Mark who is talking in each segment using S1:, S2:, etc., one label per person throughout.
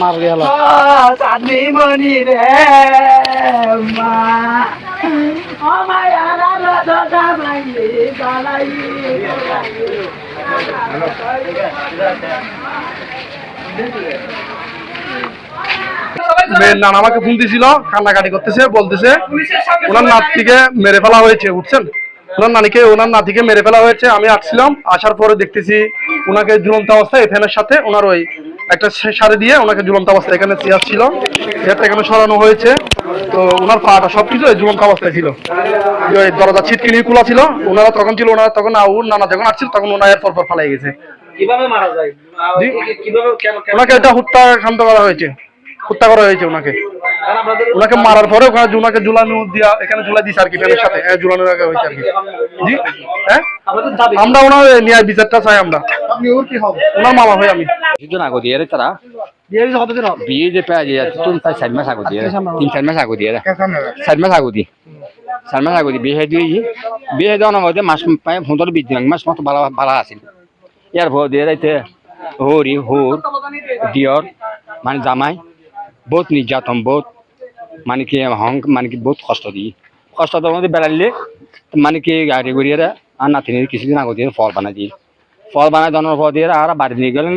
S1: মার গেল।
S2: চাঁদনি মনি রে মা। ও মায়া রাধা দামাই বালাই।
S1: নানা ফোন দিছিল, কান্নাকাটি করতেছে, বলতেছে, ওনার নাতিকে মেরে ফেলা হয়েছে ওনার নানিকে, ওনার নাতিকে মেরে ফেলা হয়েছে। আমি আসছিলাম, আসার পরে দেখতেছি ওনাকে ঝুলন্ত অবস্থায় এই ফ্যানের সাথে ওনার ওই একটা শাড়ি দিয়ে ওনাকে ঝুলন্ত অবস্থায় এখানে চেয়ার ছিল। চেয়ারটা এখানে সরানো হয়েছে। তো ওনার পাটা সবকিছু এই ঝুলন্ত অবস্থায় ছিল। ওই দরজা ছিটকিনি খোলা ছিল ওনারা তখন ছিল ওনারা তখন আউর নানা যখন আসছিল তখন ওনার পর পর ফালাই গেছে।
S3: কীভাবে মারা যায়। কীভাবে কেন কেন
S1: ওনাকে এটা হত্যা শান্ত করা হয়েছে। হত্যা করা হয়েছে ওনাকে। ওনাকে মারার পরে ওখানে ওনাকে ঝুলানো দিয়া এখানে ঝুলাই দিছে আর কি ফ্যানের সাথে। হ্যাঁ ঝুলানো রাখা হয়েছে আর কি। জি? হ্যাঁ? আমরা ওনার ন্যায় বিচারটা চাই আমরা। ওনার মামা হই আমি।
S4: কিছুদিন আগত দিয়ে তারা বিয়ে যে প্রায় দিয়ে তিন প্রায় চার মাস আগত দিয়ে। তিন চার মাস আগত দিয়ে। চার মাস আগত দিয়ে। চার মাস আগত বিয়ে দিয়ে বিয়ে মধ্যে মাস প্রায় পনেরো বিশ দিন মাস মতো ভালো ভালো আছিল ইয়ার পর দিয়ে যাইতে হরি হুর দিয়র মানে জামাই বহুত নির্যাতন বহুত মানে কি হং মানে কি বহুত কষ্ট দিই কষ্ট দেওয়ার মধ্যে বেড়াইলে মানে কি গাড়ি গড়িয়ে আর নাতিনির কিছুদিন আগত দিয়ে ফল বানাই দিই ফল বানাই দেওয়ার পর দিয়ে আর বাড়ি নিয়ে গেলেন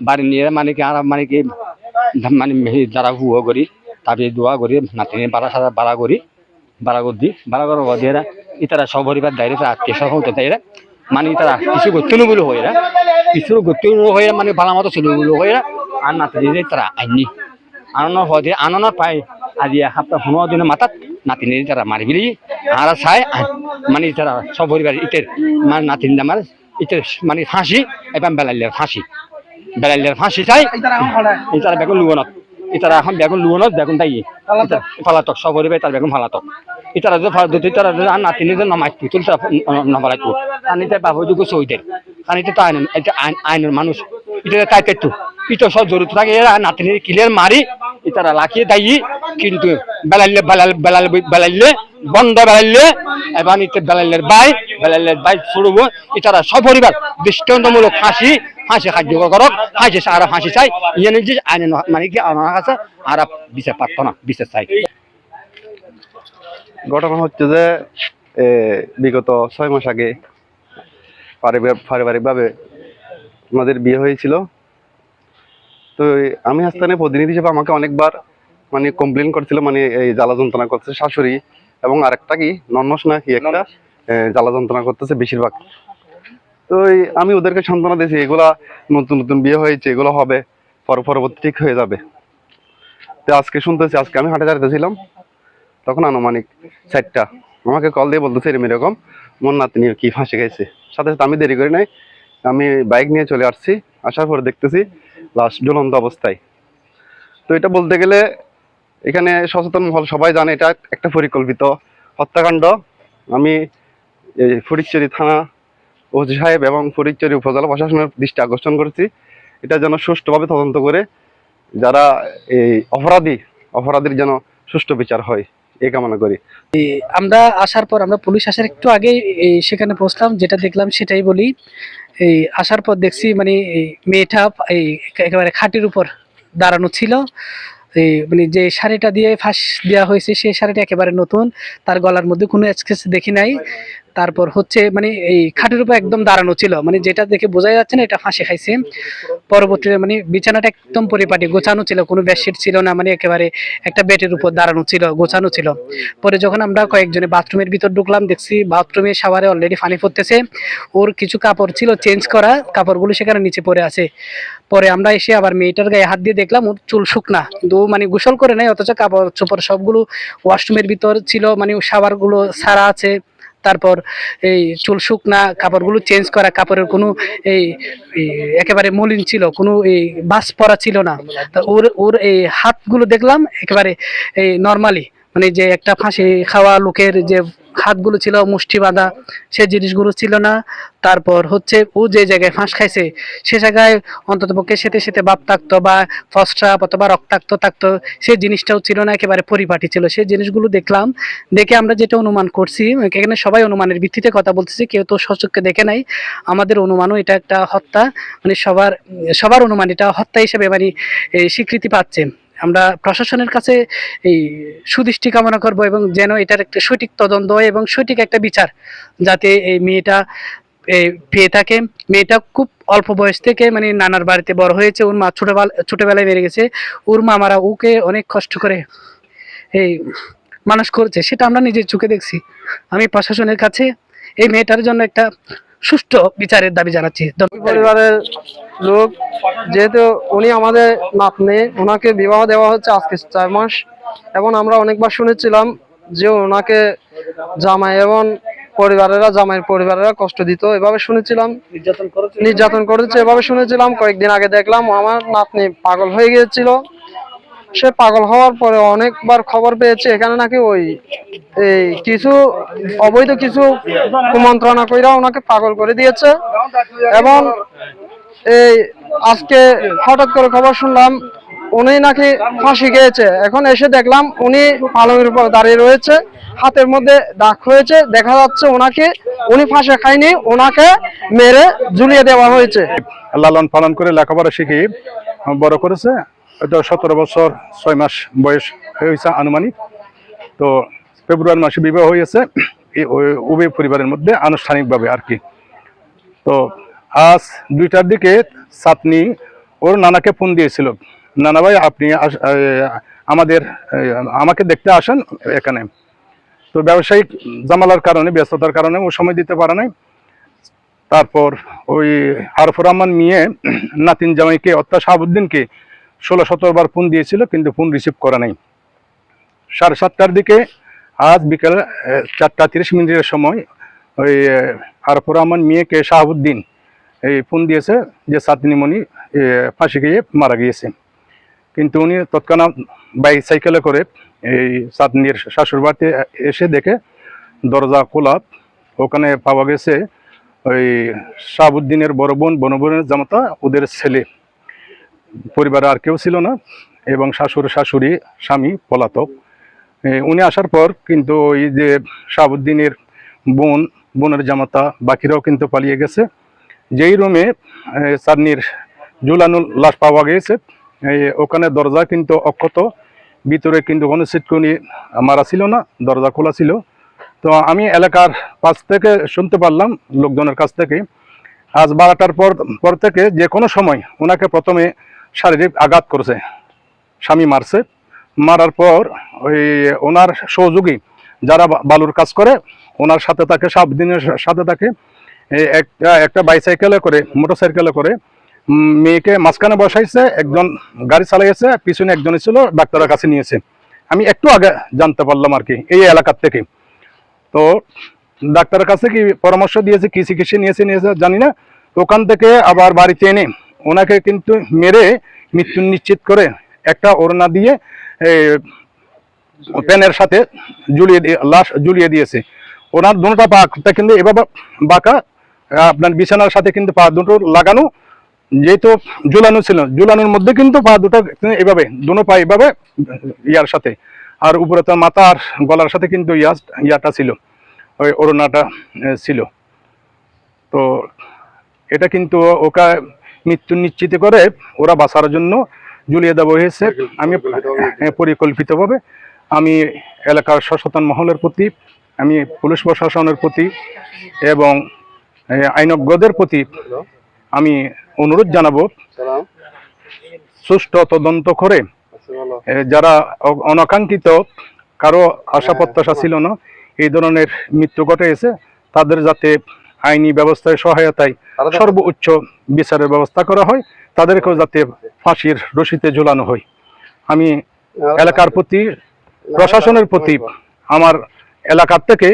S4: বাড়ি নিয়ে মানে কি আর মানে কি মানে যারা হুয়া করি তারপরে দোয়া করি নাতিনি বাড়া সারা বাড়া করি বাড়া করে দিই বাড়া করার দিয়ে ইতারা সব পরিবার দায়রে আত্মীয় সব হতে দায়রে মানে তারা কিছু বলে হয়ে কিছু করতে হয়ে মানে ভালো মতো ছিল বলে হয়ে আর নাতিনি তারা আইনি আনন্দ হয়ে আনন্দ পায় আজি এসপ্তাহ পনেরো দিনের মাথাত নাতিনি তারা মারি ফেলি আর চাই মানে তারা সব পরিবার ইটের মানে নাতিনি আমার ইটের মানে ফাঁসি এবার বেলাইলে ফাঁসি বেলাইলের ফাঁসি চাই। ইতারা বেগুন লুবনত। ইতারা এখন বেগুন লুবনত বেগুন তাই ফালাতক। সব পরিবার তার বেগুন ফালাতক। ইতারা যে দুটি তারা আর নাতিনি যে নমাই তুল বাবু যুগ সইদের তো আইন আইন আইনের মানুষ। এটা তাই তো ইটো সব জড়িত থাকে এরা নাতিনি ক্লিয়ার মারি। ইতারা লাখিয়ে দায়ী কিন্তু বেলাইলে বেলাল বেলাল বেলাইলে বন্ধ বেলাইলে এবার ইতে বেলাইলের বাই বেলাইলের বাই শুরু ইতারা সব পরিবার দৃষ্টান্তমূলক ফাঁসি ফাঁসি কার্যকর করক ফাঁসি আর ফাঁসি চাই ইয়ে নিজে আইনে মানে কি আমার কাছে আর বিচার পারতো না বিচার চাই।
S5: ঘটনা হচ্ছে যে বিগত ছয় মাস আগে পারিবার- পারিবারিকভাবে আমাদের বিয়ে হয়েছিল। তো আমি হাস্তানে প্রতিনিধি হিসেবে আমাকে অনেকবার মানে কমপ্লেন করছিল মানে এই জ্বালা যন্ত্রণা করতেছে শাশুড়ি এবং আরেকটা কি নন্নস না কি একটা জ্বালা যন্ত্রণা করতেছে বেশিরভাগ। তো আমি ওদেরকে সান্ত্বনা দিয়েছি, এগুলা নতুন নতুন বিয়ে হয়েছে, এগুলো হবে, পর পরবর্তী ঠিক হয়ে যাবে। তো আজকে শুনতেছি, আজকে আমি হাটে দাঁড়িয়েছিলাম তখন আনুমানিক চারটা। আমাকে কল দিয়ে বলতেছে এরকম এরকম, মোর নাতনি কি ফাঁসে গেছে সাথে সাথে আমি দেরি করি নাই, আমি বাইক নিয়ে চলে আসছি, আসার পর দেখতেছি লাশ জ্বলন্ত অবস্থায়। তো এটা বলতে গেলে এখানে সচেতন মহল সবাই জানে, এটা একটা পরিকল্পিত হত্যাকাণ্ড। আমি ফরিদচুরি থানা ওসি সাহেব এবং ফরিদচুরি উপজেলা প্রশাসনের দৃষ্টি আকর্ষণ করেছি। এটা যেন সুষ্ঠুভাবে তদন্ত করে যারা এই অপরাধী, অপরাধীর যেন সুষ্ঠু বিচার হয় এই কামনা করি।
S6: আমরা আসার পর আমরা পুলিশ আসার একটু আগে সেখানে পৌঁছলাম, যেটা দেখলাম সেটাই বলি। এই আসার পর দেখছি মানে মেয়েটা এই একেবারে খাটের উপর দাঁড়ানো ছিল। এই মানে যে শাড়িটা দিয়ে ফাঁস দেওয়া হয়েছে, সেই শাড়িটা একেবারে নতুন। তার গলার মধ্যে কোনো স্কেচ দেখি নাই। তারপর হচ্ছে মানে এই খাটের উপর একদম দাঁড়ানো ছিল। মানে যেটা দেখে বোঝা যাচ্ছে না, এটা ফাঁসি খাইছে। পরবর্তীতে মানে বিছানাটা একদম পরিপাটি, গোছানো ছিল, কোনো বেডশিট ছিল না মানে একেবারে একটা বেডের উপর দাঁড়ানো ছিল, গোছানো ছিল। পরে যখন আমরা কয়েকজনে বাথরুমের ভিতর ঢুকলাম, দেখছি বাথরুমে শাওয়ারে অলরেডি পানি পড়তেছে ওর কিছু কাপড় ছিল চেঞ্জ করা, কাপড়গুলো সেখানে নিচে পড়ে আছে। পরে আমরা এসে আবার মেয়েটার গায়ে হাত দিয়ে দেখলাম, ওর চুল শুকনা। ও মানে গোসল করে নেয় অথচ কাপড় চোপড় সবগুলো ওয়াশরুমের ভিতর ছিল মানে শাওয়ারগুলো সারা আছে। তারপর এই চুল শুকনা কাপড়গুলো চেঞ্জ করা, কাপড়ের কোনো এই একেবারে মলিন ছিল, কোনো এই বাস পরা ছিল না। তা ওর ওর এই হাতগুলো দেখলাম একেবারে এই নর্মালি মানে যে একটা ফাঁসি খাওয়া লোকের যে হাতগুলো ছিল মুষ্টি বাঁধা, সে জিনিসগুলো ছিল না। তারপর হচ্ছে ও যে জায়গায় ফাঁস খাইছে, সে জায়গায় অন্তত পক্ষে সেতে সেতে বাপ থাকতো বা ফসট্রাপ অথবা রক্তাক্ত থাকতো সেই জিনিসটাও ছিল না, একেবারে পরিপাটি ছিল। সেই জিনিসগুলো দেখলাম, দেখে আমরা যেটা অনুমান করছি, এখানে সবাই অনুমানের ভিত্তিতে কথা বলতেছি, কেউ তো সচক্ষে দেখে নাই। আমাদের অনুমানও এটা একটা হত্যা মানে সবার সবার অনুমান এটা হত্যা হিসেবে মানে স্বীকৃতি পাচ্ছে। আমরা প্রশাসনের কাছে এই সুদৃষ্টি কামনা করব এবং যেন এটার একটা সঠিক তদন্ত হয় এবং সঠিক একটা বিচার যাতে এই মেয়েটা পেয়ে থাকে। মেয়েটা খুব অল্প বয়স থেকে মানে নানার বাড়িতে বড় হয়েছে। ওর মা ছোটবেলা, ছোটোবেলায় মেরে গেছে। ওর মামারা ওকে অনেক কষ্ট করে এই মানুষ করছে। সেটা আমরা নিজের চোখে দেখছি। আমি প্রশাসনের কাছে এই মেয়েটার জন্য একটা সুষ্ঠু বিচারের দাবি জানাচ্ছি।
S1: পরিবারের লোক যেহেতু উনি আমাদের নাতনি ওনাকে বিবাহ দেওয়া হচ্ছে আজকে চার মাস এবং আমরা অনেকবার শুনেছিলাম যে ওনাকে জামাই এবং পরিবারেরা জামাইয়ের পরিবারেরা কষ্ট দিত এভাবে শুনেছিলাম।
S3: নির্যাতন করেছে
S1: নির্যাতন করেছে এভাবে শুনেছিলাম। কয়েকদিন আগে দেখলাম আমার নাতনি পাগল হয়ে গিয়েছিল। সে পাগল হওয়ার পরে অনেকবার খবর পেয়েছে, এখানে নাকি ওই, এই কিছু, অবৈধ কিছু কুমন্ত্রণা কইরা ওনাকে পাগল করে দিয়েছে। এবং এই আজকে হঠাৎ করে খবর শুনলাম, উনি নাকি ফাঁসি গিয়েছে এখন এসে দেখলাম উনি পালঙের উপর দাঁড়িয়ে রয়েছে, হাতের মধ্যে দাগ হয়েছে, দেখা যাচ্ছে ওনাকে, উনি ফাঁসে খায়নি, ওনাকে মেরে ঝুলিয়ে দেওয়া হয়েছে।
S7: লালন পালন করে লেখাপড়া শিখে বড় করেছে? সতেরো বছর, ছয় মাস বয়স হয়েছে আনুমানিক। তো ফেব্রুয়ারি মাসে বিবাহ হয়েছে উভয় পরিবারের মধ্যে আনুষ্ঠানিকভাবে আর কি। তো আজ দুইটার দিকে সাতনি ওর নানাকে ফোন দিয়েছিল। নানা ভাই আপনি আমাদের আমাকে দেখতে আসেন এখানে। তো ব্যবসায়িক জামালার কারণে, ব্যস্ততার কারণে ও সময় দিতে পারে নাই। তারপর ওই আরফুর রহমান মিয়ে নাতিন জামাইকে, অর্থাৎ শাহাবুদ্দিনকে ষোলো বার ফোন দিয়েছিল, কিন্তু ফোন রিসিভ করা নাই। সাড়ে সাতটার দিকে আজ বিকেল চারটা তিরিশ মিনিটের সময় ওই আরফুর রহমান মিয়েকে শাহাবুদ্দিন, এই ফোন দিয়েছে যে সাতনিমণি ফাঁসি গিয়ে মারা গিয়েছে। কিন্তু উনি তৎক্ষণাৎ বাইক সাইকেলে করে এই সাতনির শাশুড় বাড়িতে এসে দেখে দরজা খোলা, ওখানে পাওয়া গেছে ওই শাহাবুদ্দিনের বড় বোন, বনবোনের জামাতা, ওদের ছেলে। পরিবারে আর কেউ ছিল না এবং শাশুড়ি শাশুড়ি, স্বামী পলাতক। উনি আসার পর কিন্তু ওই যে শাহাবুদ্দিনের বোন, বোনের জামাতা, বাকিরাও কিন্তু পালিয়ে গেছে। যেই রুমে চাঁদনির জুলানুল লাশ পাওয়া গিয়েছে ওখানে দরজা কিন্তু অক্ষত, ভিতরে কিন্তু কোনো সিটকুনি মারা ছিল না, দরজা খোলা ছিল। তো আমি এলাকার কাছ থেকে শুনতে পারলাম লোকজনের কাছ থেকে, আজ বারোটার পর পর থেকে যে কোনো সময় ওনাকে প্রথমে শারীরিক আঘাত করেছে। স্বামী মারছে। মারার পর ওই ওনার সহযোগী যারা বালুর কাজ করে, ওনার সাথে তাকে থাকে সাবদিনের সাথে এই একটা একটা বাইসাইকেলে করে মোটর সাইকেলে করে মেয়েকে মাঝখানে বসাইছে, একজন গাড়ি চালাইছে, পিছনে একজন ছিল, ডাক্তারের কাছে নিয়েছে। আমি একটু আগে জানতে পারলাম আর কি, এই এলাকার থেকে। তো ডাক্তারের কাছে কি পরামর্শ দিয়েছে, কি চিকিৎসা নিয়েছে নিয়েছে জানি না। ওখান থেকে আবার বাড়িতে এনে ওনাকে কিন্তু মেরে মৃত্যু নিশ্চিত করে একটা ওড়না দিয়ে প্যানের সাথে ঝুলিয়ে দিয়ে, লাশ ঝুলিয়ে দিয়েছে। ওনার দুটোটা পাটা কিন্তু এভাবে বাঁকা, আপনার বিছানার সাথে কিন্তু পা দুটো লাগানো, যেহেতু ঝুলানো ছিল, ঝুলানোর মধ্যে কিন্তু পা দুটো এভাবে দুটো পা এভাবে ইয়ার সাথে। আর উপরে তার মাথা আর গলার সাথে কিন্তু ইয়া, ইয়াটা ছিল, ওই ওড়নাটা ছিল। তো এটা কিন্তু ওকে মৃত্যু নিশ্চিত করে ওরা বাঁচার জন্য ঝুলিয়ে দেওয়া হয়েছে। আমি হ্যাঁ, পরিকল্পিতভাবে আমি এলাকার সচেতন মহলের প্রতি আমি পুলিশ প্রশাসনের প্রতি এবং আইনজ্ঞদের প্রতি আমি অনুরোধ জানাব সুষ্ঠু তদন্ত করে যারা অনাকাঙ্ক্ষিত কারও আশা প্রত্যাশা ছিল না এই ধরনের মৃত্যু ঘটেছে তাদের যাতে আইনি ব্যবস্থায় সহায়তায় সর্বোচ্চ বিচারের ব্যবস্থা করা হয় তাদেরকেও যাতে ফাঁসির রশিতে ঝুলানো হয়। আমি এলাকার প্রতি প্রশাসনের প্রতি আমার এলাকার থেকে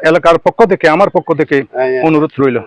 S7: এলাকার পক্ষ থেকে আমার পক্ষ থেকে অনুরোধ রইল।